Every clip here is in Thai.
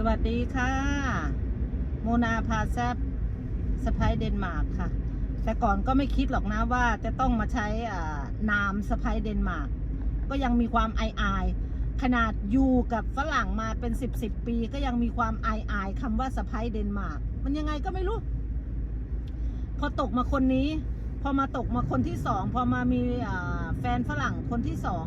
สวัสดีค่ะ โมนาพาแซบสไปเดนมาร์กค่ะ แต่ก่อนก็ไม่คิดหรอกนะว่าจะต้องมาใช้อ่านามสไปเดนมาร์กก็ยังมีความอายอายๆขนาดอยู่กับฝรั่งมาเป็นสิบสิบปี ก็ยังมีความอายอายๆคำว่าสไปเดนมาร์กมันยังไงก็ไม่รู้ พอตกมาคนนี้ พอมาตกมาคนที่สอง พอมามีอ่าแฟนฝรั่งคนที่สอง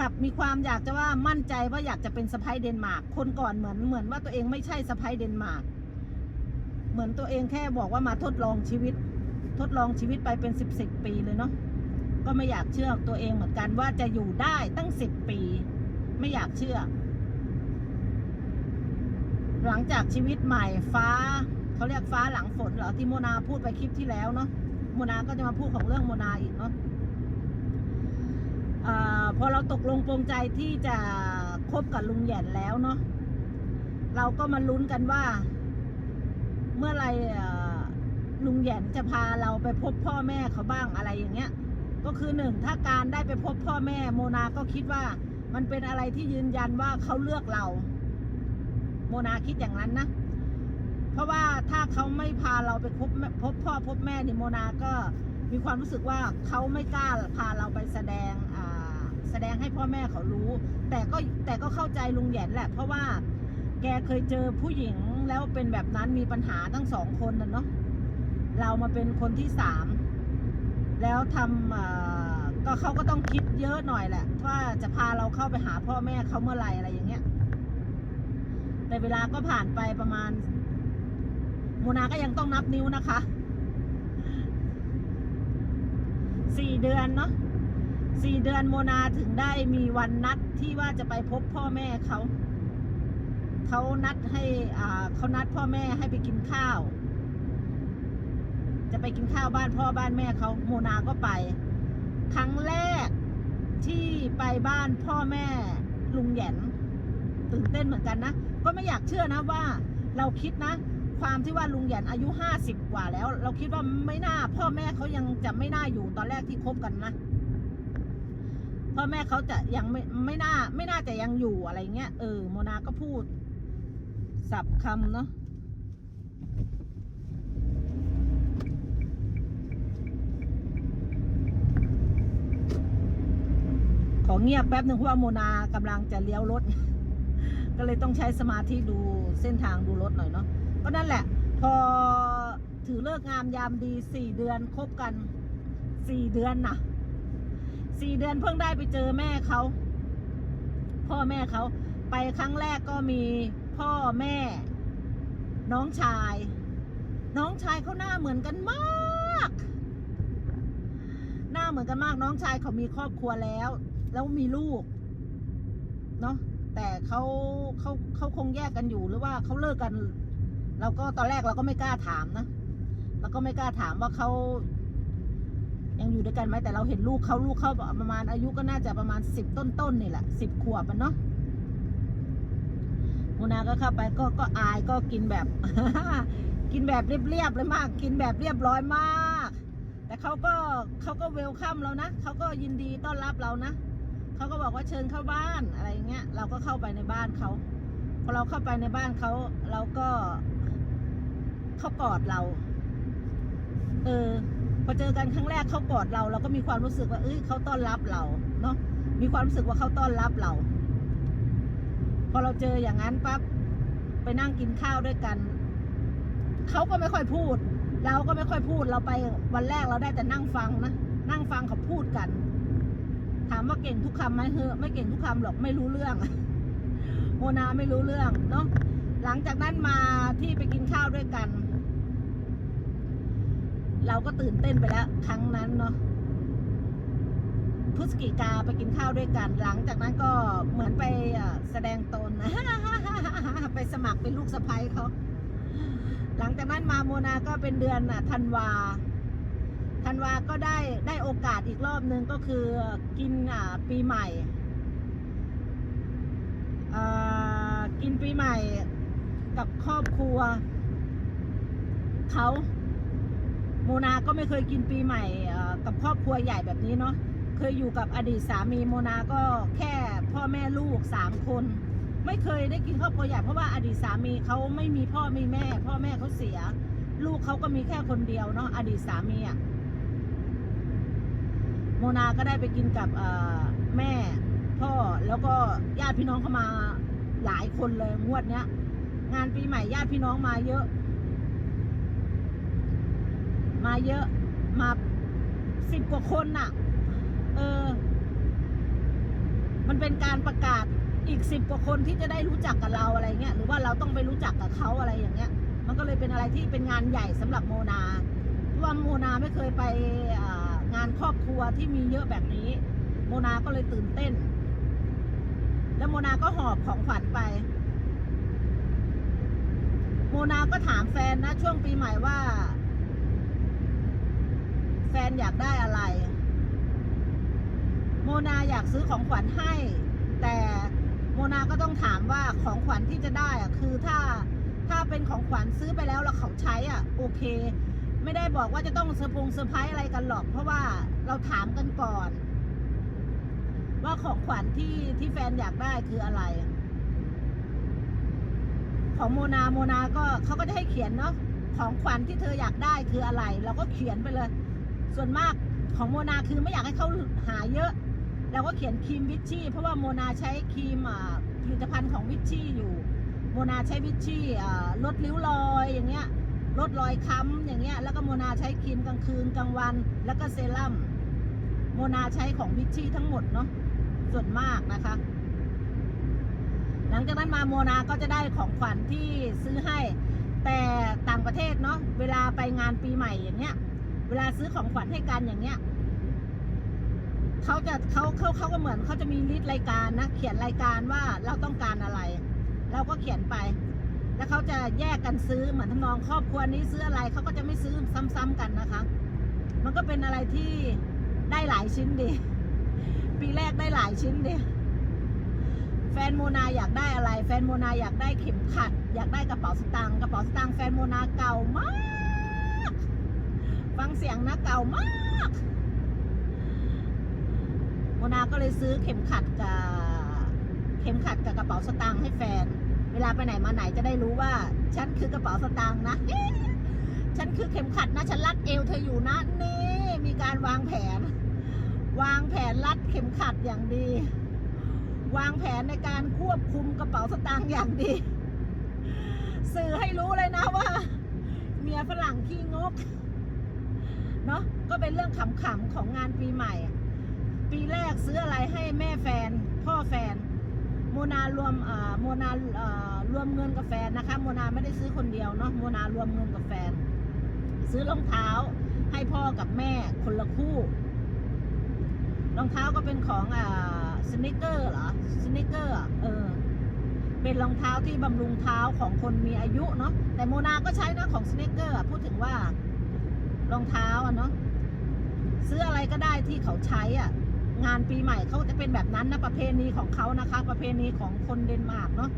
กับมีความอยากจะว่ามั่นใจว่าอยากจะเป็นสะพ้ายเดนมาร์กคนก่อนเหมือนเหมือนว่าตัวเองไม่ใช่สะพ้ายเดนมาร์กเหมือนตัวเองแค่บอกว่ามาทดลองชีวิต ทดลองชีวิตไปเป็นสิบสิบปีเลยเนาะก็ไม่อยากเชื่อตัวเองเหมือนกันว่าจะอยู่ได้ตั้งสิบปี ไม่อยากเชื่อ หลังจากชีวิตใหม่ฟ้าเขาเรียกฟ้าหลังฝนเหรอที่โมนาพูดไปคลิปที่แล้วเนาะโมนาก็จะมาพูดของเรื่องโมนาอีกเนาะ อพอเราตกลงปรงใจที่จะคบกับลุงแหย่นแล้วเนาะเราก็มาลุ้นกันว่า เมื่อไรลุงแหย่นจะพาเราไปพบพ่อแม่เขาบ้างอะไรอย่างเงี้ย ก็คือหนึ่งถ้าการได้ไปพบพ่อแม่โมนาก็คิดว่ามันเป็นอะไรที่ยืนยันว่าเขาเลือกเรา โมนาคิดอย่างนั้นนะเพราะว่าถ้าเขาไม่พาเราไปพบพบพ่อพบแม่เนี่ยโมนาก็มีความรู้สึกว่าเขาไม่กล้าพาเราไปแสดง แสดงให้พ่อแม่เขารู้ แต่ก็แต่ก็เข้าใจลุงแหยนแหละ เพราะว่าแกเคยเจอผู้หญิงแล้วเป็นแบบนั้นมีปัญหาทั้งสองคนน่ะเนาะเรามาเป็นคนที่สามแล้วทำก็เขาก็ต้องคิดเยอะหน่อยแหละว่าจะพาเราเข้าไปหาพ่อแม่เขาเมื่อไหร่อะไรอย่างเงี้ย แต่เวลาก็ผ่านไปประมาณโมนาก็ยังต้องนับนิ้วนะคะสี่เดือนเนาะ สี่เดือนโมนาถึงได้มีวันนัดที่ว่าจะไปพบพ่อแม่เขาเขานัดให้อ่าเขานัดพ่อแม่ให้ไปกินข้าว จะไปกินข้าวบ้านพ่อบ้านแม่เขาโมนาก็ไป ครั้งแรกที่ไปบ้านพ่อแม่ลุงแหยนตื่นเต้นเหมือนกันนะ ก็ไม่อยากเชื่อนะว่าเราคิดนะ ความที่ว่าลุงแหยนอายุห้าสิบกว่าแล้ว เราคิดว่าไม่น่า พ่อแม่เขายังจะไม่น่าอยู่ตอนแรกที่คบกันนะ พ่อแม่เขาจะยังไม่ไม่น่า ไม่น่าจะยังอยู่อะไรเงี้ยเออโมนาก็พูด สับคำเนาะขอเงียบแป๊บหนึ่งเพราะว่าโมนากำลังจะเลี้ยวรถ ก็เลยต้องใช้สมาธิดูเส้นทางดูรถหน่อยเนาะก็นั่นแหละ พอถือเลิกงามยามดีสี่เดือนคบกันสี่เดือนนะ สี่เดือนเพิ่งได้ไปเจอแม่เขาพ่อแม่เขาไปครั้งแรกก็มีพ่อแม่ น้องชาย น้องชายเขาหน้าเหมือนกันมาก หน้าเหมือนกันมากน้องชายเขามีครอบครัวแล้ว แล้วมีลูกเนาะแต่เขาเขาเขาคงแยกกันอยู่หรือว่าเขาเลิกกัน เราก็ตอนแรกเราก็ไม่กล้าถามนะเราก็ไม่กล้าถามว่าเขา ยังอยู่ด้วยกันไหมแต่เราเห็นลูกเขาลูกเขาประมาณอายุก็น่าจะประมาณสิบต้นๆนี่แหละสิบขวบมันเนาะมูนาก็เข้าไปก็ก็อายก็กินแบบ กินแบบเรียบๆเลยมาก กินแบบเรียบร้อยมาก แต่เขาก็เขาก็เวลคัมเรานะเขาก็ยินดีต้อนรับเรานะเขาก็บอกว่าเชิญเข้าบ้านอะไรเงี้ย เราก็เข้าไปในบ้านเขาพอเราเข้าไปในบ้านเขาเราก็เขากอดเรา เออ พอเจอกันครั้งแรกเขากอดเรา เราก็มีความรู้สึกว่า เอ้ยเขาต้อนรับเราเนาะมีความรู้สึกว่าเขาต้อนรับเรา พอเราเจออย่างนั้นปั๊บไปนั่งกินข้าวด้วยกันเขาก็ไม่ค่อยพูด เราก็ไม่ค่อยพูดเราไปวันแรกเราได้แต่นั่งฟังนะนั่งฟังเขาพูดกัน ถามว่าเก่งทุกคำไหมเฮ้ไม่เก่งทุกคำหรอกไม่รู้เรื่องโมนาไม่รู้เรื่องเนาะหลังจากนั้นมาที่ไปกินข้าวด้วยกัน เราก็ตื่นเต้นไปแล้วครั้งนั้นเนาะพฤศจิกาไปกินข้าวด้วยกัน หลังจากนั้นก็เหมือนไปแสดงตน ไปสมัครเป็นลูกสะใภ้เขาหลังจากนั้นมาโมนาก็เป็นเดือนอะธันวาธันวาก็ได้ได้โอกาสอีกรอบนึงก็คือกินอ่าปีใหม่อ่ากินปีใหม่กับครอบครัวเขา โมนาก็ไม่เคยกินปีใหม่กับครอบครัวใหญ่แบบนี้เนาะเคยอยู่กับอดีตสามีโมนาก็แค่พ่อแม่ลูกสามคน ไม่เคยได้กินครอบครัวใหญ่เพราะว่าอดีตสามีเขาไม่มีพ่อมีแม่ พ่อแม่เขาเสีย ลูกเขาก็มีแค่คนเดียวเนาะอดีตสามีอะโมนาก็ได้ไปกินกับแม่พ่อแล้วก็ญาติพี่น้องเข้ามาหลายคนเลยงวดเนี้ย งานปีใหม่ญาติพี่น้องมาเยอะ มาเยอะมาสิบกว่าคนน่ะ เออ มันเป็นการประกาศอีกสิบกว่าคนที่จะได้รู้จักกับเราอะไรเงี้ยหรือว่าเราต้องไปรู้จักกับเขาอะไรอย่างเงี้ย มันก็เลยเป็นอะไรที่เป็นงานใหญ่สำหรับโมนาเพราะว่าโมนาไม่เคยไปงานครอบครัวที่มีเยอะแบบนี้ โมนาก็เลยตื่นเต้น แล้วโมนาก็หอบของขวัญไป โมนาก็ถามแฟนนะ ช่วงปีใหม่ว่า ฟนอยากได้อะไร โมนาอยากซื้อของขวัญให้ แต่โมนาก็ต้องถามว่าของขวัญที่จะได้อะคือถ้าถ้าเป็นของขวัญซื้อไปแล้วแล้วเขาใช้อะ โอเค ไม่ได้บอกว่าจะต้องเซอร์พงเซอร์ไพรส์อะไรกันหรอก เพราะว่าเราถามกันก่อน ว่าของขวัญที่ที่แฟนอยากได้คืออะไร ของโมนาโมนาก็เขาก็จะให้เขียนเนาะของขวัญที่เธออยากได้คืออะไร เราก็เขียนไปเลย ส่วนมากของโมนาคือไม่อยากให้เขาหาเยอะเราก็เขียนครีมวิชชี่เพราะว่าโมนาใช้ครีมอ่าผลิตภัณฑ์ของวิชชี่อยู่ โมนาใช้วิชชี่ลดริ้วรอยอย่างเงี้ยลดรอยค้ำอย่างเงี้ยแล้วก็โมนาใช้ครีมกลางคืนกลางวัน แล้วก็เซรั่มโมนาใช้ของวิชชี่ทั้งหมดเนาะส่วนมากนะคะ หลังจากนั้นมาโมนาก็จะได้ของขวัญที่ซื้อให้ แต่ต่างประเทศเนาะเวลาไปงานปีใหม่อย่างเงี้ย วลาซื้อของขวัญให้กันอย่างเงี้ยเขาจะเขาเขาเขาก็เหมือนเขาจะมีลิสต์รายการนะเขียนรายการว่าเราต้องการอะไร เราก็เขียนไป แล้วเขาจะแยกกันซื้อเหมือนทำนองครอบครัวนี้ซื้ออะไรเขาก็จะไม่ซื้อซ้ำๆกันนะคะ มันก็เป็นอะไรที่ได้หลายชิ้นดีปีแรกได้หลายชิ้นดีแฟนโมนาอยากได้อะไร แฟนโมนาอยากได้เข็มขัด อยากได้กระเป๋าสตางค์กระเป๋าสตางค์แฟนโมนาเก่ามาก ฟังเสียงนะเก่ามากโมนาก็เลยซื้อเข็มขัดกับเข็มขัดกับกระเป๋าสตางค์ให้แฟน เวลาไปไหนมาไหนจะได้รู้ว่า ฉันคือกระเป๋าสตางค์นะ ฉันคือเข็มขัดนะ ฉันรัดเอวเธออยู่นะนี่ มีการวางแผน วางแผนรัดเข็มขัดอย่างดี วางแผนในการควบคุมกระเป๋าสตางค์อย่างดี สื่อให้รู้เลยนะว่า เมียฝรั่งขี้งก เนาะก็เป็นเรื่องขำๆของงานปีใหม่ ปีแรกซื้ออะไรให้แม่แฟน พ่อแฟน โมนารวมโมนารวมเงินกับแฟนนะคะ โมนาไม่ได้ซื้อคนเดียวเนาะโมนารวมเงินกับแฟน ซื้อรองเท้าให้พ่อกับแม่คนละคู่ รองเท้าก็เป็นของอ่าสนิเกอร์เหรอสนิเกอร์เออเป็นรองเท้าที่บำรุงเท้าของคนมีอายุเนาะแต่โมนาก็ใช้นะของสนิเกอร์พูดถึงว่า รองเท้าอะเนาะซื้ออะไรก็ได้ที่เขาใช้อะ งานปีใหม่เขาจะเป็นแบบนั้นนะประเพณีของเขานะคะ ประเพณีของคนเดนมาร์กเนาะ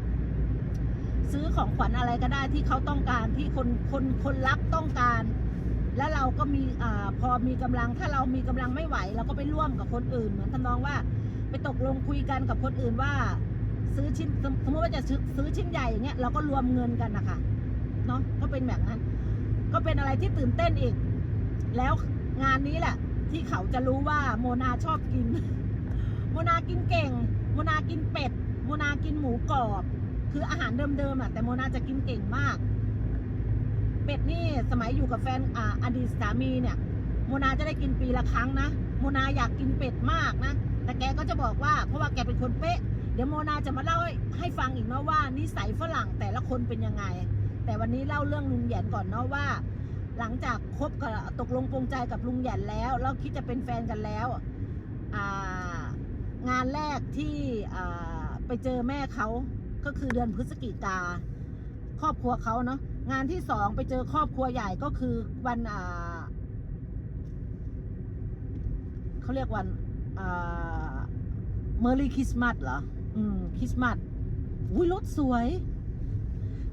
ซื้อของขวัญอะไรก็ได้ที่เขาต้องการที่คนคนคนรับต้องการ แล้วเราก็มีอ่าพอมีกำลังถ้าเรามีกำลังไม่ไหว เราก็ไปร่วมกับคนอื่น เหมือนทำนองว่า ไปตกลงคุยกันกับคนอื่นว่า ซื้อชิ้นสมมติว่าจะซื้อซื้อชิ้นใหญ่อย่างเงี้ยเราก็รวมเงินกันนะคะเนาะก็เป็นแบบนั้น ก็เป็นอะไรที่ตื่นเต้นอีก แล้วงานนี้แหละ ที่เขาจะรู้ว่าโมนาชอบกิน โมนากินเก่ง โมนากินเป็ด โมนากินหมูกรอบ คืออาหารเดิมๆอะแต่โมนาจะกินเก่งมาก เป็ดนี่สมัยอยู่กับแฟนอ่าอดีตสามีเนี่ย โมนาจะได้กินปีละครั้งนะ โมนาอยากกินเป็ดมากนะ แต่แกก็จะบอกว่าเพราะว่าแกเป็นคนเป๊ะ เดี๋ยวโมนาจะมาเล่าให้ใหฟังอีกเนาะว่านิสัยฝรั่งแต่ละคนเป็นยังไง แต่วันนี้เล่าเรื่องลุงแหยนก่อนเนาะว่า หลังจากคบกับตกลงปรงใจกับลุงแหยนแล้วแล้วคิดจะเป็นแฟนกันแล้วงานแรกที่ไปเจอแม่เขาก็คือเดือนพฤศจิกาครอบครัวเขาเนาะงานที่สองไปเจอครอบครัวใหญ่ก็คือวันเขาเรียกวันเมอรี่คริสต์มาสเหรอ อืมคริสต์มาสอุ้ยรถสวย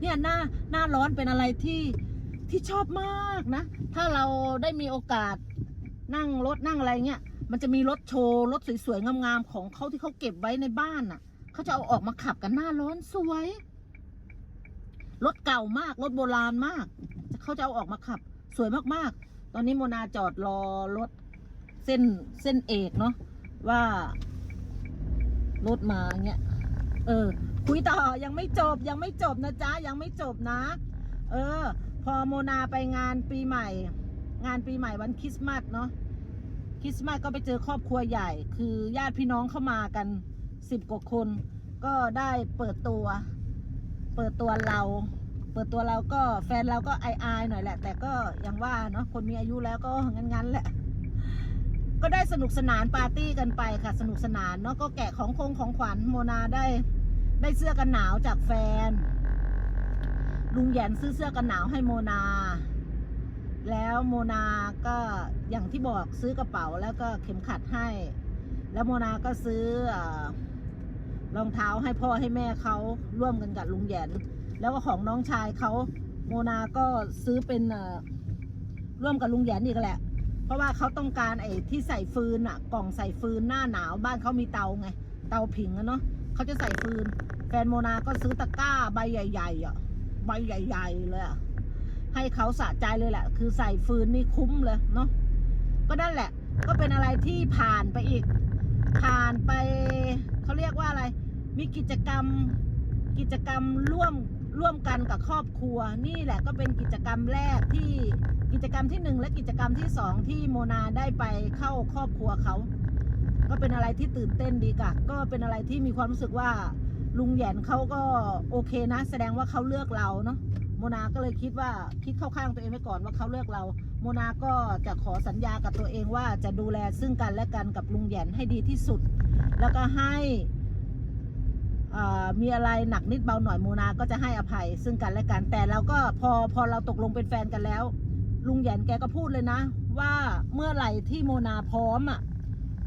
เนี่ยหน้าหน้าร้อนเป็นอะไรที่ ที่ชอบมากนะ ถ้าเราได้มีโอกาสนั่งรถนั่งอะไรเงี้ย มันจะมีรถโชว์รถสวยๆงามๆของเขาที่เขาเก็บไว้ในบ้านน่ะเขาจะเอาออกมาขับกันหน้าร้อนสวย รถเก่ามากรถโบราณมาก เขาจะเอาออกมาขับ สวยมากๆ ตอนนี้โมนาจอดรอรถเส้นเส้นเอกเนาะว่ารถมาเงี้ย เออ คุยต่อยังไม่จบยังไม่จบนะจ๊ะยังไม่จบนะ เออ พอโมนาไปงานปีใหม่ งานปีใหม่วันคริสต์มาสเนาะคริสต์มาสก็ไปเจอครอบครัวใหญ่ คือญาติพี่น้องเข้ามากันสิบกว่าคน ก็ได้เปิดตัว เปิดตัวเรา เปิดตัวเราก็แฟนเราก็อายๆหน่อยแหละ แต่ก็อย่างว่าเนาะคนมีอายุแล้วก็งั้นๆแหละ ก็ได้สนุกสนานปาร์ตี้กันไปค่ะ สนุกสนานเนาะก็แกะของคงของขวัญโมนาได้ ได้เสื้อกันหนาวจากแฟน ลุงแยนซื้อเสื้อกันหนาวให้โมนา แล้วโมนาก็อย่างที่บอกซื้อกระเป๋าแล้วก็เข็มขัดให้ แล้วโมนาก็ซื้ออรองเท้าให้พ่อให้แม่เขาร่วมกันกับลุงแยนแล้วก็ของน้องชายเขาโมนาก็ซื้อเป็นร่วมกับลุงแยนอีกแหละ เพราะว่าเขาต้องการไอ้ที่ใส่ฟืนอะกล่องใส่ฟืนหน้าหนาวบ้านเขามีเตาไง เตาผิงอะเนาะเขาจะใส่ฟืน แฟนโมนาก็ซื้อตะกร้าใบใหญ่ ๆอะ ใบใหญ่ ๆ เลยอะให้เขาสะใจเลยแหละ คือใส่ฟืนนี่คุ้มเลยเนาะก็นั่นแหละ ก็เป็นอะไรที่ผ่านไปอีก ผ่านไปเขาเรียกว่าอะไร มีกิจกรรมกิจกรรมร่วมร่วมกันกับครอบครัว นี่แหละก็เป็นกิจกรรมแรกที่กิจกรรมที่หนึ่งและกิจกรรมที่สองที่โมนาได้ไปเข้าครอบครัวเขา ก็เป็นอะไรที่ตื่นเต้นดีกะก็เป็นอะไรที่มีความรู้สึกว่า ลุงแหยนเขาก็โอเคนะ แสดงว่าเขาเลือกเราเนาะโมนาก็เลยคิดว่าคิดเข้าข้างตัวเองไว้ก่อนว่าเขาเลือกเรา โมนาก็จะขอสัญญากับตัวเองว่าจะดูแลซึ่งกันและกันกับลุงแหยนให้ดีที่สุด แล้วก็ให้มีอะไรหนักนิดเบาหน่อยโมนาก็จะให้อภัยซึ่งกันและกันแต่เราก็พอพอเราตกลงเป็นแฟนกันแล้ว ลุงแหยนแกก็พูดเลยนะ ว่าเมื่อไหร่ที่โมนาพร้อมอะ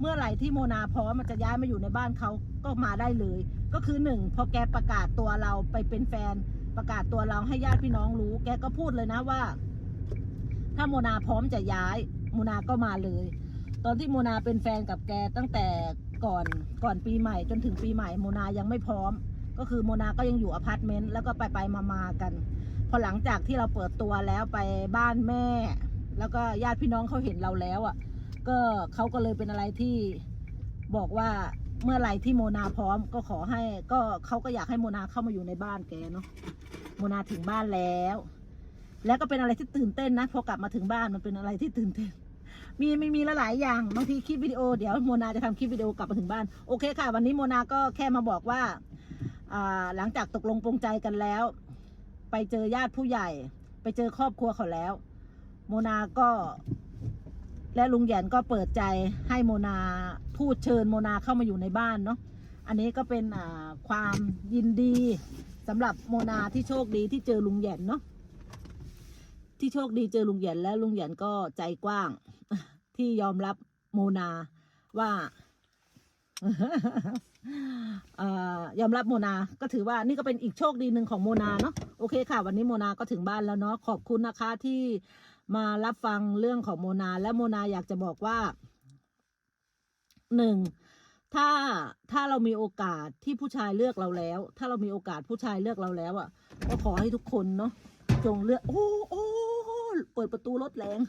เมื่อไหร่ที่โมนาพร้อมมันจะย้ายมาอยู่ในบ้านเขาก็มาได้เลย ก็คือหนึ่งพอแกประกาศตัวเราไปเป็นแฟนประกาศตัวเราให้ญาติพี่น้องรู้ แกก็พูดเลยนะว่า ถ้าโมนาพร้อมจะย้ายโมนาก็มาเลย ตอนที่โมนาเป็นแฟนกับแกตั้งแต่ก่อนก่อนปีใหม่จนถึงปีใหม่โมนายังไม่พร้อม ก็คือโมนาก็ยังอยู่อพาร์ตเมนต์แล้วก็ไปไปมามากัน พอหลังจากที่เราเปิดตัวแล้วไปบ้านแม่ แล้วก็ญาติพี่น้องเขาเห็นเราแล้วอะ ก็เขาก็เลยเป็นอะไรที่บอกว่า เมื่อไหร่ที่โมนาพร้อมก็ขอให้ก็เขาก็อยากให้โมนาเข้ามาอยู่ในบ้านแกเนาะโมนาถึงบ้านแล้ว แล้วก็เป็นอะไรที่ตื่นเต้นนะพอกลับมาถึงบ้านมันเป็นอะไรที่ตื่นเต้น มีไมีมีหลายอย่างบางทีคลิปวิดีโอเดี๋ยวโมนาจะทำคลิปวิดีโอกลับมาถึงบ้านโอเคค่ะ วันนี้โมนาก็แค่มาบอกว่าอ่าหลังจากตกลงปรงใจกันแล้ว ไปเจอญาติผู้ใหญ่ ไปเจอครอบครัวเขาแล้ว โมนาก็ และลุงแหยนก็เปิดใจให้โมนาพูดเชิญโมนาเข้ามาอยู่ในบ้านเนาะอันนี้ก็เป็นความยินดีสำหรับโมนาที่โชคดีที่เจอลุงแหยนเนาะที่โชคดีเจอลุงแหยนและลุงแหยนก็ใจกว้าง ที่ยอมรับโมนาว่าออยอมรับโมนา ก็ถือว่านี่ก็เป็นอีกโชคดีหนึ่งของโมนาเนาะ โอเคค่ะ วันนี้โมนาก็ถึงบ้านแล้วเนาะ ขอบคุณนะคะที่ มารับฟังเรื่องของโมนา และโมนาอยากจะบอกว่าหนึ่งถ้าถ้าเรามีโอกาสที่ผู้ชายเลือกเราแล้ว ถ้าเรามีโอกาสผู้ชายเลือกเราแล้วอะ ก็ขอให้ทุกคนเนาะจงเลือก โอ้โอ้เปิดประตูรถแรง